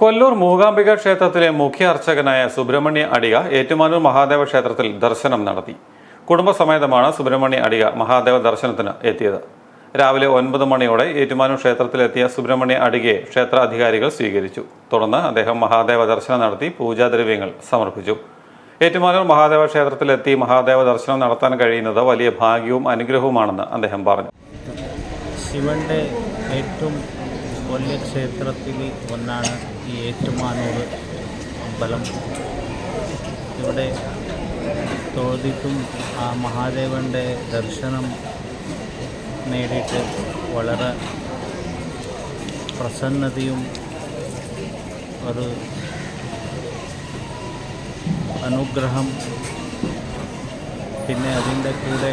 കൊല്ലൂർ മൂകാംബിക ക്ഷേത്രത്തിലെ മുഖ്യ അർച്ചകനായ സുബ്രഹ്മണ്യ അടിക ഏറ്റുമാനൂർ മഹാദേവ ക്ഷേത്രത്തിൽ ദർശനം നടത്തി. കുടുംബസമേതമാണ് സുബ്രഹ്മണ്യ അടിക മഹാദേവ ദർശനത്തിന് എത്തിയത്. രാവിലെ ഒൻപത് മണിയോടെ ഏറ്റുമാനൂർ ക്ഷേത്രത്തിലെത്തിയ സുബ്രഹ്മണ്യ അടികയെ ക്ഷേത്രാധികാരികൾ സ്വീകരിച്ചു. തുടർന്ന് അദ്ദേഹം മഹാദേവ ദർശനം നടത്തി പൂജാദ്രവ്യങ്ങൾ സമർപ്പിച്ചു. ഏറ്റുമാനൂർ മഹാദേവ ക്ഷേത്രത്തിലെത്തി മഹാദേവ ദർശനം നടത്താൻ കഴിയുന്നത് വലിയ ഭാഗ്യവും അനുഗ്രഹവുമാണെന്ന് അദ്ദേഹം പറഞ്ഞു. ശിവന്റെ ഏറ്റവും ക്ഷേത്രത്തിൽ ഒന്നാണ് ഈ ഏറ്റുമാനൂർ അമ്പലം. ഇവിടെ തോതിക്കും ആ മഹാദേവന്റെ ദർശനം നേടിയിട്ട് വളരെ പ്രസന്നതയും ഒരു അനുഗ്രഹം പിന്നെ അതിന്റെ കൂടെ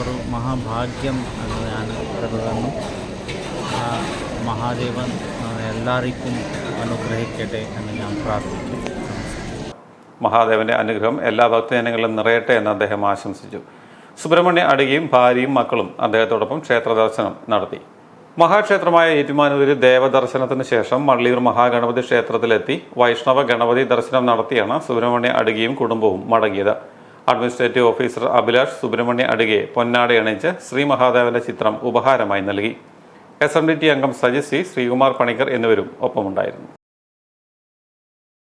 ഒരു മഹാഭാഗ്യം എന്ന് ഞാൻ കരുതുന്നു മഹാദേവൻ എല്ലാവർക്കും അനുഗ്രഹിക്കട്ടെ എന്ന് ഞാൻ പ്രാർത്ഥിക്കുന്നു. മഹാദേവന്റെ അനുഗ്രഹം എല്ലാ ഭക്തജനങ്ങളിലും നിറയട്ടെ എന്ന് അദ്ദേഹം ആശംസിച്ചു. സുബ്രഹ്മണ്യ അടികയും ഭാര്യയും മക്കളും അദ്ദേഹത്തോടൊപ്പം ക്ഷേത്ര ദർശനം നടത്തി. മഹാക്ഷേത്രമായ ഏറ്റുമാനൂരിൽ ദേവദർശനത്തിന് ശേഷം മള്ളിയൂർ മഹാഗണപതി ക്ഷേത്രത്തിലെത്തി വൈഷ്ണവ ഗണപതി ദർശനം നടത്തിയാണ് സുബ്രഹ്മണ്യ അടികയും കുടുംബവും മടങ്ങിയത്. അഡ്മിനിസ്ട്രേറ്റീവ് ഓഫീസർ അഭിലാഷ് സുബ്രഹ്മണ്യ അടികയെ പൊന്നാടയണിച്ച് ശ്രീ മഹാദേവന്റെ ചിത്രം ഉപഹാരമായി നൽകി. എസ് എം ഡി ടി അംഗം സജസി ശ്രീകുമാർ പണിക്കർ എന്നിവരും ഒപ്പമുണ്ടായിരുന്നു.